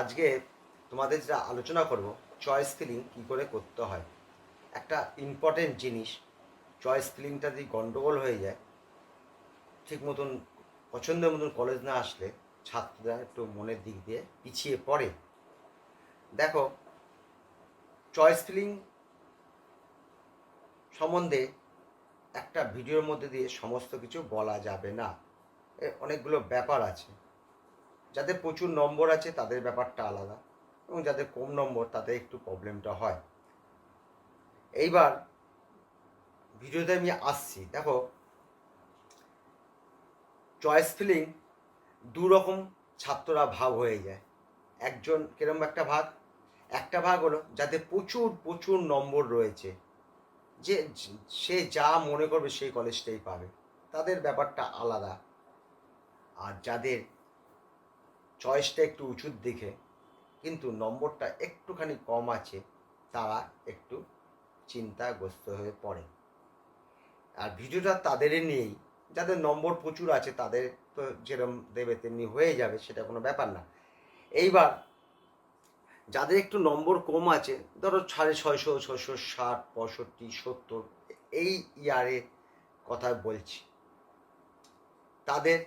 আজকে তোমাদের যেটা আলোচনা করব চয়েস ফিলিং কী করে করতে হয়? একটা ইম্পর্টেন্ট জিনিস চয়েস ফিলিংটা যদি গন্ডগোল হয়ে যায়, ঠিক মতন, পছন্দের মতন কলেজ না আসলে ছাত্ররা একটু মনের দিক দিয়ে পিছিয়ে পড়ে। দেখো চয়েস ফিলিং সম্বন্ধে একটা ভিডিওর মধ্যে দিয়ে সমস্ত কিছু বলা যাবে না। অনেকগুলো ব্যাপার আছে। যাদের প্রচুর নম্বর আছে, তাদের ব্যাপারটা আলাদা এবং যাদের কম নম্বর, তাদের একটু প্রবলেমটা হয়। এইবার ভিডিওতে আমি আসছি। দেখো চয়েস ফিলিং দু রকম ছাত্ররা ভাগ হয়ে যায়। একজন কিরম একটা ভাগ? একটা ভাগ হলো যাদের প্রচুর প্রচুর নম্বর রয়েছে। যে, সে যা মনে করবে, সেই কলেজটাই পাবে। তাদের ব্যাপারটা আলাদা। আর যাদের চয়েসটা একটু উঁচুর দিকে, কিন্তু নম্বরটা একটুখানি কম আছে, তারা একটু চিন্তাগ্রস্ত হয়ে পড়ে। আর ভিডিওটা তাদেরই নিয়েই, যাদের নম্বর প্রচুর আছে, তাদের তো যেরম দেবে তেমনি হয়ে যাবে, সেটা কোনো ব্যাপার না। এইবার যাদের একটু নম্বর কম আছে, ধরো সাড়ে ছয়শো ছশো ষাট, পঁয়ষট্টি, সত্তর, এই ইয়ারে কথা বলছি, তাদের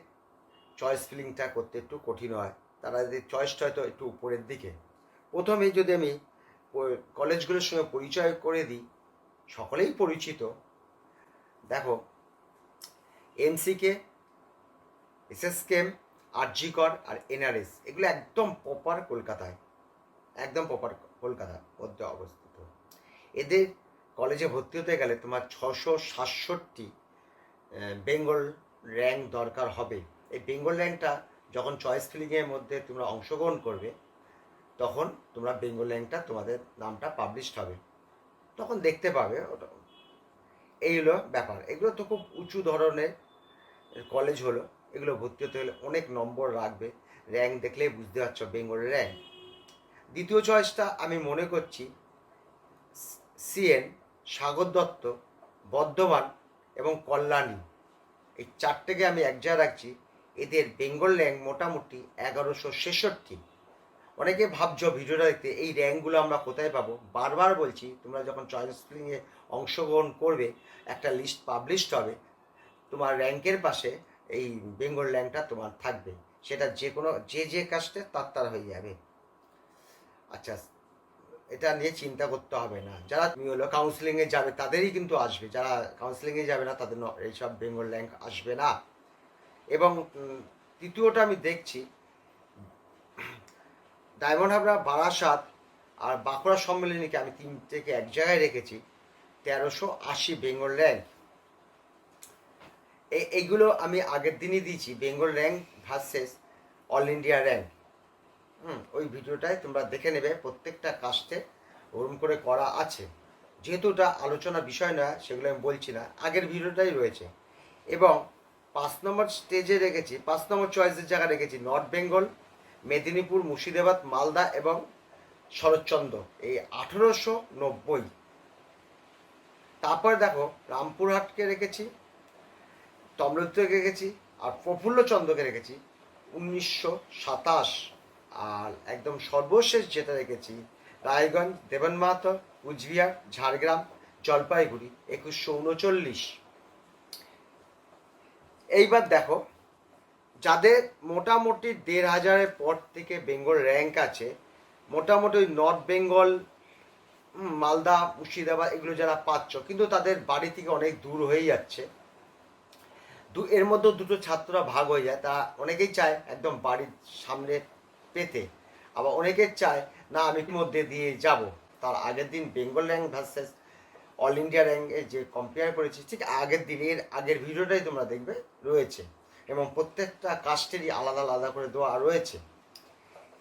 চয়েস ফিলিংটা করতে একটু কঠিন হয়। তারা যদি চয়েসটা হয়তো একটু উপরের দিকে। প্রথমেই যদি আমি কলেজগুলোর সঙ্গে পরিচয় করে দিই, সকলেই পরিচিত। দেখো এমসিকে এসএসকেম আরজিকর আর এনআরএস এগুলো একদম প্রপার কলকাতায়। একদম প্রপার কলকাতার মধ্যে অবস্থিত। এদের কলেজে ভর্তি হতে গেলে তোমার ছশো সাতষট্টি বেঙ্গল র্যাঙ্ক দরকার হবে। এই বেঙ্গল র্যাঙ্কটা যখন চয়েস ফিলিংয়ের মধ্যে তোমরা অংশগ্রহণ করবে, তখন তোমরা বেঙ্গল র্যাঙ্কটা তোমাদের নামটা পাবলিশড হবে। তখন দেখতে পাবে ওটা। এই হলো ব্যাপার। এগুলো তো খুব উঁচু ধরনের কলেজ হলো। এগুলো ভর্তি হতে হলে অনেক নম্বর রাখবে র্যাঙ্ক দেখলেই বুঝতে পারছ বেঙ্গলের র্যাঙ্ক দ্বিতীয় চয়েসটা আমি মনে করছি সিএন সাগর দত্ত, বর্ধমান এবং কল্যাণী। এই চারটেকে আমি এক জায়গায় রাখছি। এদের বেঙ্গল র্যাঙ্ক মোটামুটি এগারোশো ছেষট্টি। অনেকে ভাবছ ভিডিওটা দেখতে, এই র্যাঙ্কগুলো আমরা কোথায় পাবো? বারবার বলছি, তোমরা যখন চয়েস ফিলিংয়ে অংশগ্রহণ করবে, একটা লিস্ট পাবলিশড হবে, তোমার র্যাঙ্কের পাশে এই বেঙ্গল র্যাঙ্কটা তোমার থাকবে। সেটা যে কোনো, যে যে কাজটা তার তার হয়ে যাবে। আচ্ছা এটা নিয়ে চিন্তা করতে হবে না। যারা তুমি হলো কাউন্সিলিংয়ে যাবে, তাদেরই কিন্তু আসবে। যারা কাউন্সিলিংয়ে যাবে না, তাদের এইসব বেঙ্গল র্যাঙ্ক আসবে না। এবং তৃতীয়টা আমি দেখছি, ডায়মন্ড হাবড়া, বারাসাত আর বাঁকুড়া সম্মেলনীকে আমি তিন থেকে এক জায়গায় রেখেছি, তেরোশো আশি বেঙ্গল র্যাঙ্ক। এই- এইগুলো আমি আগের দিনই দিয়েছি, Bengal rank versus all India rank. হুম, ওই ভিডিওটায় তোমরা দেখে নেবে, প্রত্যেকটা কাস্টে ওরম করে করা আছে। যেহেতু ওটা আলোচনা বিষয় নয়, সেগুলো আমি বলছি না, আগের ভিডিওটাই রয়েছে। এবং পাঁচ নম্বর স্টেজে রেখেছি, পাঁচ নম্বর চয়েসের জায়গা রেখেছি নর্থ বেঙ্গল মেদিনীপুর মুর্শিদাবাদ মালদা এবং শরৎচন্দ্র, এই আঠেরোশো নব্বই। তারপর দেখো, রামপুরহাটকে রেখেছি, তমলুককে রেখেছি, আর প্রফুল্লচন্দ্রকে রেখেছি, উনিশশো সাতাশ। আর একদম সর্বশেষ যেটা রেখেছি, রায়গঞ্জ, দেবন মাহাতো কুচবিহার, ঝাড়গ্রাম, জলপাইগুড়ি, একুশশো উনচল্লিশ। এইবার দেখো, যাদের মোটামুটি দেড় হাজারের পর থেকে বেঙ্গল র্যাঙ্ক আছে, মোটামুটি ওই নর্থ বেঙ্গল মালদা, মুর্শিদাবাদ এগুলো যারা পাচ্ছ, কিন্তু তাদের বাড়ি থেকে অনেক দূর হয়ে যাচ্ছে। দু, এর মধ্যে দুটো ছাত্ররা ভাগ হয়ে যায়, তারা অনেকেই চায় একদম বাড়ির সামনে পেতে, আবার অনেকে চায়, না, আমি মধ্যে দিয়ে যাব। তার আগের দিন Bengal rank versus all India র্যাঙ্কে যে কম্পেয়ার করেছি, ঠিক আগের দিনের, আগের ভিডিওটাই তোমরা দেখবে, রয়েছে। এবং প্রত্যেকটা কাস্টেরই আলাদা আলাদা করে দেওয়া রয়েছে।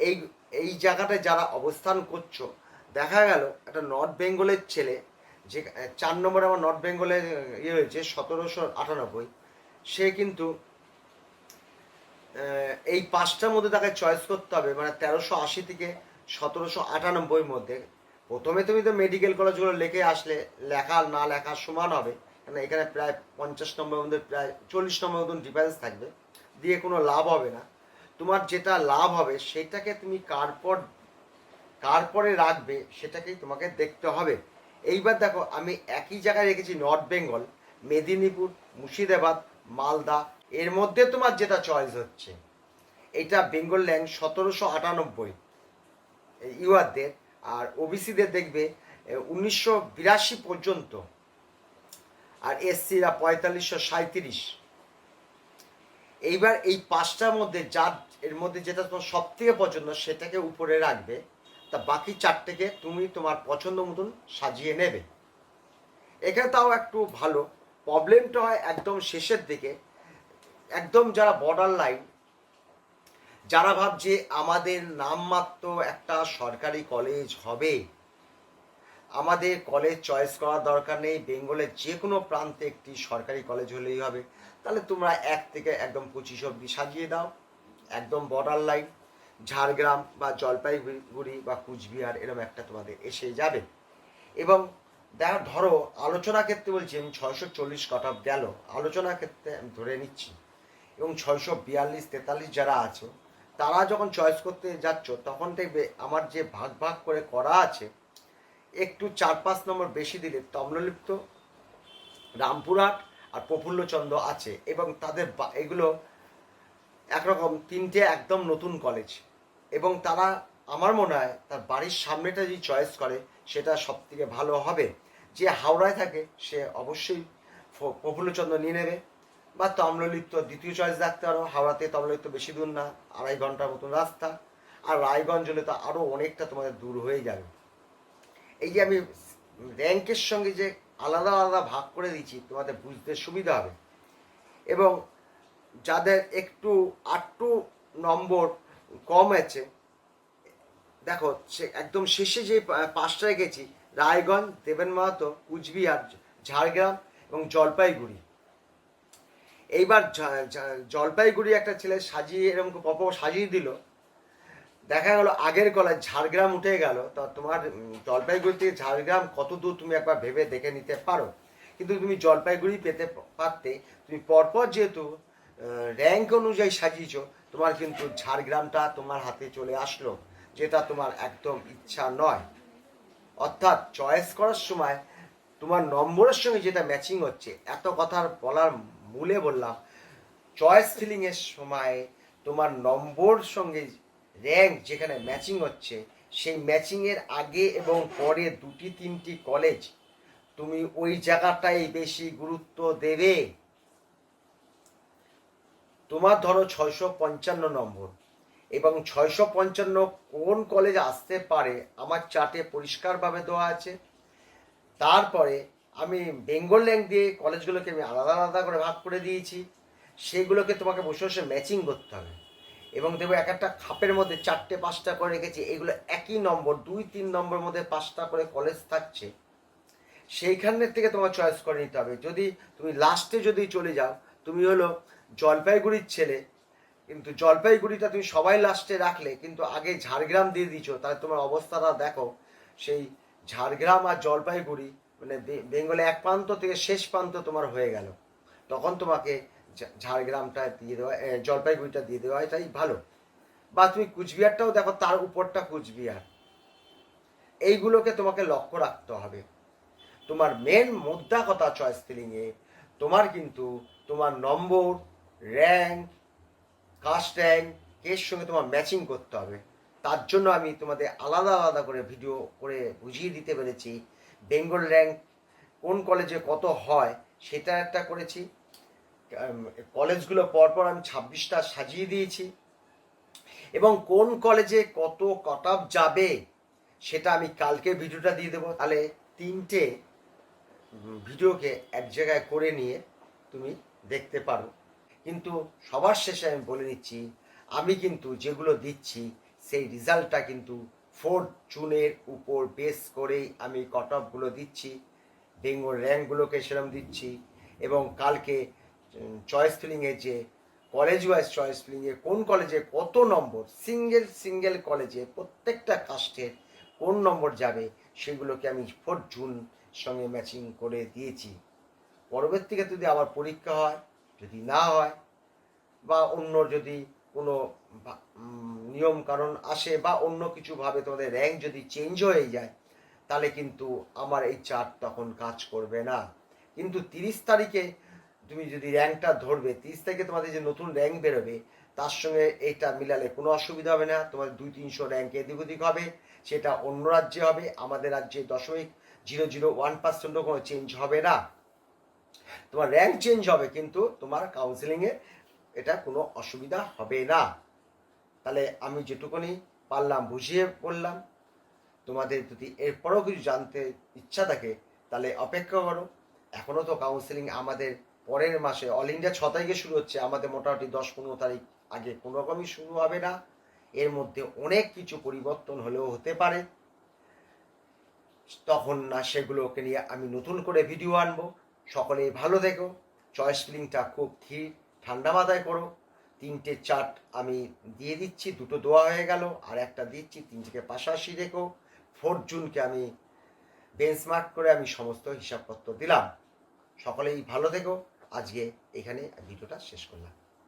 এই এই জায়গাটায় যারা অবস্থান করছ, দেখা গেল একটা নর্থ বেঙ্গলের ছেলে, যে, চার নম্বরে আমার নর্থ বেঙ্গলের ইয়ে হয়েছে সতেরোশো আটানব্বই। সে কিন্তু এই পাঁচটার মধ্যে তাকে চয়েস করতে হবে মানে তেরোশো আশি থেকে সতেরোশো আটানব্বইয়ের মধ্যে। প্রথমে তুমি তো মেডিকেল কলেজগুলো লিখে আসলে লেখা না লেখা সমান হবে। কারণ এখানে প্রায় পঞ্চাশ নম্বর মধ্যে, প্রায় চল্লিশ নম্বর মতন ডিফারেন্স থাকবে। দিয়ে কোনো লাভ হবে না। তোমার যেটা লাভ হবে, সেটাকে তুমি কার পর কার পরে রাখবে, সেটাকেই তোমাকে দেখতে হবে। এইবার দেখো, আমি একই জায়গায় রেখেছি নর্থ বেঙ্গল মেদিনীপুর, মুর্শিদাবাদ, মালদা। এর মধ্যে তোমার যেটা চয়েস হচ্ছে, এটা বেঙ্গল ল্যান্ড সতেরোশো আটানব্বই। ইউআরদের আর ওবিসিদের দেখবে উনিশশো বিরাশি পর্যন্ত, আর এসসিরা পঁয়তাল্লিশশো সাঁত্রিশ এইবার এই পাঁচটার মধ্যে যার, এর মধ্যে যেটা তোমার সব থেকে পছন্দ সেটাকে উপরে রাখবে, তা বাকি চারটেকে তুমি তোমার পছন্দ মতন সাজিয়ে নেবে। এখানে তাও একটু ভালো প্রবলেমটা হয় একদম শেষের দিকে, একদম যারা বর্ডার লাইন যারা ভাবছে আমাদের নামমাত্র একটা সরকারি কলেজ হবে, আমাদের কলেজ চয়েস করার দরকার নেই, বেঙ্গলের যে কোনো প্রান্তে একটি সরকারি কলেজ হলেই হবে, তাহলে তোমরা এক থেকে একদম পঁচিশ অব্দি সাজিয়ে দাও, একদম বর্ডার লাইন ঝাড়গ্রাম বা জলপাইগুড়ি বা কুচবিহার এরকম একটা তোমাদের এসে যাবে। এবং দেখা ধরো, আলোচনা ক্ষেত্রে বলছি, আমি ছয়শো চল্লিশ কট অফ গেল, আলোচনা ক্ষেত্রে আমি ধরে নিচ্ছি, এবং ছয়শো বিয়াল্লিশ তেতাল্লিশ যারা আছো তারা যখন চয়েস করতে যাচ্ছ, তখন দেখবে আমার যে ভাগ ভাগ করে করা আছে, একটু চার পাঁচ নম্বর বেশি দিলে তম্রলিপ্ত রামপুরহাট আর প্রফুল্লচন্দ্র আছে এবং তাদের এগুলো একরকম তিনটে একদম নতুন কলেজ এবং তারা আমার মনে হয় তার বাড়ির সামনেটা যদি চয়েস করে সেটা সব থেকে ভালো হবে। যে হাওড়ায় থাকে সে অবশ্যই প্রফুল্লচন্দ্র নিয়ে নেবে। বা তম্রলিপ্ত দ্বিতীয় চয়েস রাখতে পারো হাওড়াতে তম্রলিপ্ত বেশি দূর না, আড়াই ঘণ্টার মতন রাস্তা। আর রায়গঞ্জ হলে তো আরও অনেকটা তোমাদের দূর হয়ে যাবে এই যে আমি র্যাঙ্কের সঙ্গে যে আলাদা আলাদা ভাগ করে দিচ্ছি, তোমাদের বুঝতে সুবিধা হবে। এবং যাদের একটু আটটু নম্বর কম আছে, দেখো, সে একদম শেষে যে পা- গেছি, রায়গঞ্জ, দেবেন মাহাতো, কুচবিহার, ঝাড়গ্রাম এবং জলপাইগুড়ি। এইবার জলপাইগুড়ি একটা ছেলে সাজিয়ে এরকম পপ সাজিয়ে দিল। দেখা গেল আগের গলায় ঝাড়গ্রাম উঠে গেল। তো তোমার জলপাইগুড়ি থেকে ঝাড়গ্রাম কত দূর তুমি একবার ভেবে দেখে নিতে পারো? কিন্তু তুমি জলপাইগুড়ি পেতে পারতে তুমি পরপর যেহেতু র্যাঙ্ক অনুযায়ী সাজিয়েছো, তোমার কিন্তু ঝাড়গ্রামটা তোমার হাতে চলে আসলো, যেটা তোমার একদম ইচ্ছা নয়। অর্থাৎ চয়েস করার সময় তোমার নম্বরের সঙ্গে যেটা ম্যাচিং হচ্ছে, এত কথা বলার মূলে বললাম চয়েস ফিলিংয়ের সময় তোমার নম্বর সঙ্গে র্যাঙ্ক যেখানে ম্যাচিং হচ্ছে, সেই ম্যাচিংয়ের আগে এবং পরে দুটি তিনটি কলেজ তুমি ওই জায়গাটাই বেশি গুরুত্ব দেবে। তোমার ধরো ছয়শো পঞ্চান্ন নম্বর, এবং ছয়শো পঞ্চান্ন কোন কলেজ আসতে পারে আমার চার্টে পরিষ্কারভাবে দেওয়া আছে। তারপরে আমি বেঙ্গল র্যাঙ্ক দিয়ে কলেজগুলোকে আমি আলাদা আলাদা করে ভাগ করে দিয়েছি। সেগুলোকে তোমাকে বসে বসে ম্যাচিং করতে হবে। এবং দেখব এক একটা খাপের মধ্যে চারটে পাঁচটা করে রেখেছি, এগুলো একই নম্বর, দুই তিন নম্বর মধ্যে পাঁচটা করে কলেজ থাকছে। সেইখানের থেকে তোমার চয়েস করে নিতে হবে। যদি তুমি লাস্টে যদি চলে যাও, তুমি হলো জলপাইগুড়ির ছেলে, কিন্তু জলপাইগুড়িটা তুমি সবাই লাস্টে রাখলে, কিন্তু আগে ঝাড়গ্রাম দিয়ে দিছো তাহলে তোমার অবস্থাটা দেখো, সেই ঝাড়গ্রাম আর জলপাইগুড়ি মানে বেঙ্গলে এক প্রান্ত থেকে শেষ প্রান্ত তোমার হয়ে গেল। তখন তোমাকে ঝাড়গ্রামটা দিয়ে দেওয়া জলপাইগুড়িটা দিয়ে দেওয়া এটাই ভালো। বা তুমি কুচবিহারটাও দেখো, তার উপরটা কুচবিহার। এইগুলোকে তোমাকে লক্ষ্য রাখতে হবে। তোমার মেন মুদ্রা কথা চয়েস ফিলিংয়ে তোমার কিন্তু তোমার নম্বর র্যাঙ্ক কাস্ট র্যাঙ্ক এর সঙ্গে তোমার ম্যাচিং করতে হবে। তার জন্য আমি তোমাদের আলাদা আলাদা করে ভিডিও করে বুঝিয়ে দিতে পেরেছি। বেঙ্গল র্যাঙ্ক কোন কলেজে কত হয় সেটা একটা করেছি। কলেজগুলো পরপর আমি ছাব্বিশটা সাজিয়ে দিয়েছি। এবং কোন কলেজে কত কট যাবে সেটা আমি কালকে ভিডিওটা দিয়ে দেবো। তাহলে তিনটে ভিডিওকে এক জায়গায় করে নিয়ে তুমি দেখতে পারো। কিন্তু সবার শেষে আমি বলে নিচ্ছি, আমি কিন্তু যেগুলো দিচ্ছি সেই রেজাল্টটা কিন্তু ফোর্থ জুনের উপর বেস করেই আমি কট অফগুলো দিচ্ছি বেঙ্গল র্যাঙ্কগুলোকে সেরকম দিচ্ছি এবং কালকে চয়েস ফিলিংয়ে যে কলেজ ওয়াইজ চয়েস ফিলিংয়ে কোন কলেজে কত নম্বর সিঙ্গেল সিঙ্গেল কলেজে প্রত্যেকটা কাস্টের কোন নম্বর যাবে সেগুলোকে আমি ফোর্থ জুন সঙ্গে ম্যাচিং করে দিয়েছি। পরবর্তীতে যদি আবার পরীক্ষা হয়, যদি না হয় বা অন্য যদি কোনো নিয়ম কারণ আসে বা অন্য কিছুভাবে তোমাদের র্যাঙ্ক যদি চেঞ্জ হয়ে যায়, তাহলে কিন্তু আমার এই চার্ট তখন কাজ করবে না। কিন্তু তিরিশ তারিখে তুমি যদি র্যাঙ্কটা ধরবে, তিরিশ তারিখে তোমাদের যে নতুন র্যাঙ্ক বেরোবে, তার সঙ্গে এটা মিলালে কোনো অসুবিধা হবে না। তোমার দুই তিনশো র্যাঙ্ক এদিক ওদিক হবে, সেটা অন্য রাজ্যে হবে, আমাদের রাজ্যে দশমিক জিরো জিরো ওয়ান পার্সেন্টও কোনো চেঞ্জ হবে না। তোমার র্যাঙ্ক চেঞ্জ হবে, কিন্তু তোমার কাউন্সিলিংয়ে এটা কোনো অসুবিধা হবে না। তাহলে আমি যেটুকুনি পারলাম বুঝিয়ে বললাম। তোমাদের যদি এরপরও কিছু জানতে ইচ্ছা থাকে, তাহলে অপেক্ষা করো। এখনও তো কাউন্সিলিং আমাদের পরের মাসে অল ইন্ডিয়া ছ তারিখে শুরু হচ্ছে। আমাদের মোটামুটি দশ পনেরো তারিখ আগে কোনো রকমই শুরু হবে না। এর মধ্যে অনেক কিছু পরিবর্তন হলেও হতে পারে। তখন না, সেগুলোকে নিয়ে আমি নতুন করে ভিডিও আনব। সকলেই ভালো দেখো চয়েস ফিলিংটা খুব ধীর। ঠান্ডা মাথায় করো। তিনটে চার্ট আমি দিয়ে দিচ্ছি, দুটো দোয়া হয়ে গেল, আর একটা দিচ্ছি তিনটিকে পাশাপাশি রেখো। ফোর জুনকে আমি বেঞ্চমার্ক করে আমি সমস্ত হিসাবপত্র দিলাম। সকলেই ভালো থেকো। আজকে এখানে ভিডিওটা শেষ করলাম।